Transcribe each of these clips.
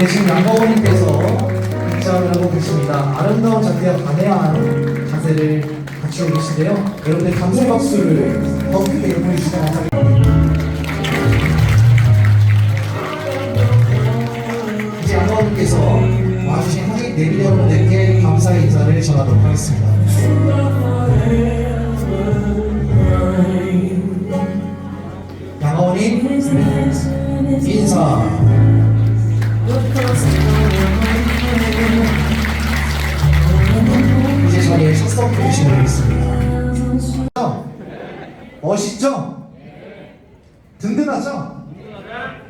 네, 지금 양가원님께서 입장을 하고 계십니다. 아름다운 자세와 관대한 자세를 갖추고 계신데요. 여러분들 감사 박수를 더 크게 보내주시면 감사하겠습니다. 이제 양가원님께서 와주신 하객 내비 여러분들께 감사의 인사를 전하도록 하겠습니다. 멋있죠? 든든하죠?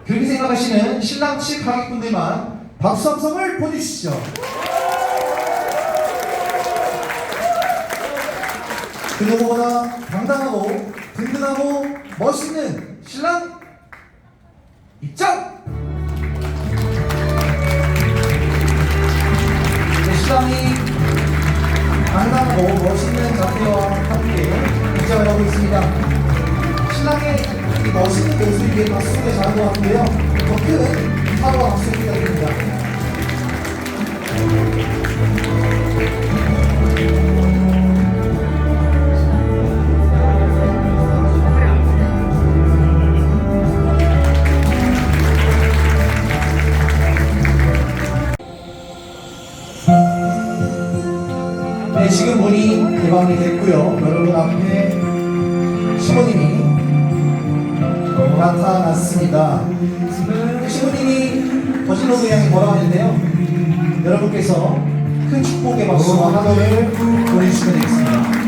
그렇게 생각하시는 신랑 측 가객분들만 박수 함성을 보내주시죠. 그 누구보다 당당하고 든든하고 멋있는 신랑 자는 것 같은데요. 더큰 사과 박수 부탁드립니다. 네, 지금 문이 개방이 됐고요. 여러분 앞에 나타났습니다. 시모님이 거실로 그냥 걸어가는데요. 여러분께서 큰 축복의 박수와 환호를 보내주시면 되겠습니다.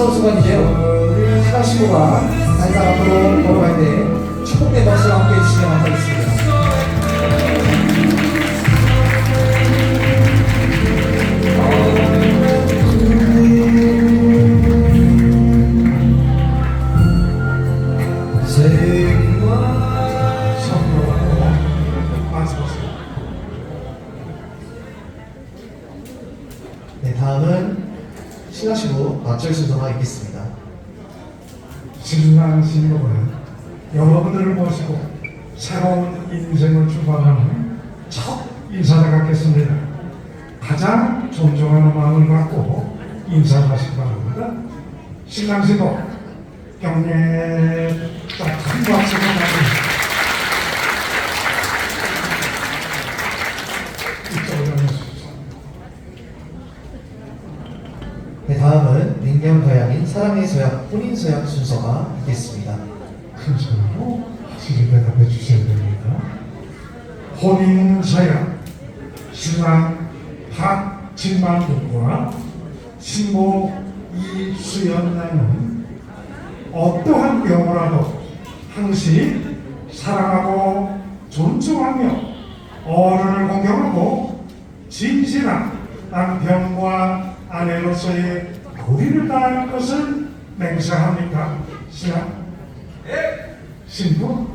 감격스러운 순간인데요. 신랑 신부가 단상 앞으로 걸어갈 때 축복의 박수와 함께 해주시면 감사하겠습니다. 네, 다음은 신부 맞절 순서가 있겠습니다. 신랑 신부는 여러분들을 모시고 새로운 인생을 출발하는 첫 인사를 갖겠습니다. 가장 존중하는 마음을 갖고 인사를 하시기 바랍니다. 신랑 신부 경례 딱큰 나옵니다. 이쪽으로 오십시오. 네, 다음은 냉면 서양인 사랑의 서양 혼인 서양 순서가 있겠습니다. 큰 소리로 확실히 대답해 주셔야 됩니다. 혼인 서약 신랑 박진만국과 신부 이수연나는 어떠한 경우라도 항시 사랑하고 존중하며 어른을 공경하고 진실한 남편과 아내로서의 도리를 다할 것을 맹세합니까? 신랑? 신부?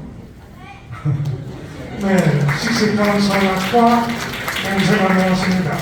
네, 씩씩한 서약과 맹세가 나왔습니다.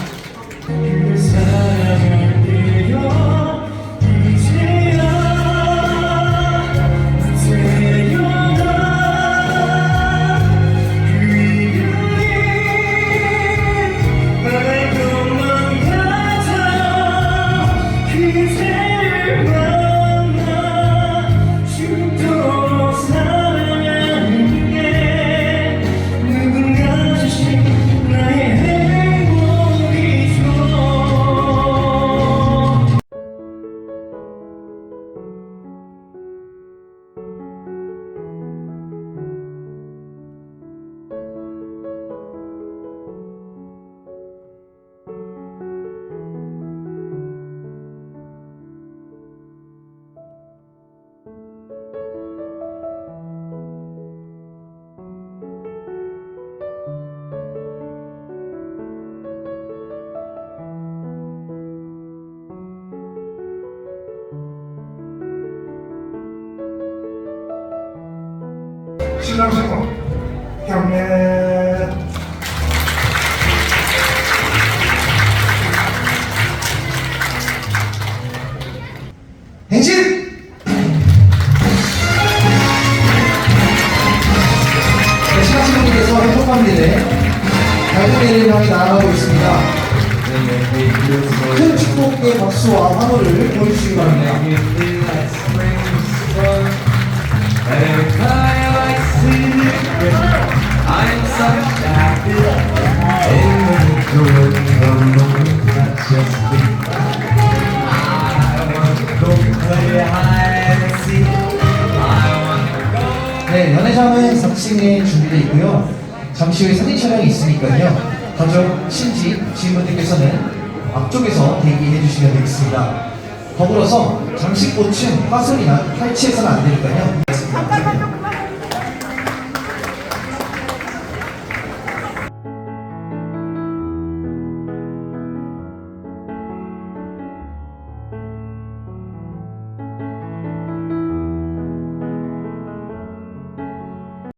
신앙생활, 경례. 행진! 시각시는 분께서 행복합니다. 발굴대를 향해 나아가고 있습니다. 큰 축복의 박수와 환호를 보여주시기 바랍니다. 네, 연회장은 4층에 준비되어 있고요. 잠시 후에 사진 촬영이 있으니까요. 가족, 친지, 지인분들께서는 앞쪽에서 대기해 주시면 되겠습니다. 더불어서 장식 꽃은 화선이나 탈취해서는 안 되니까요.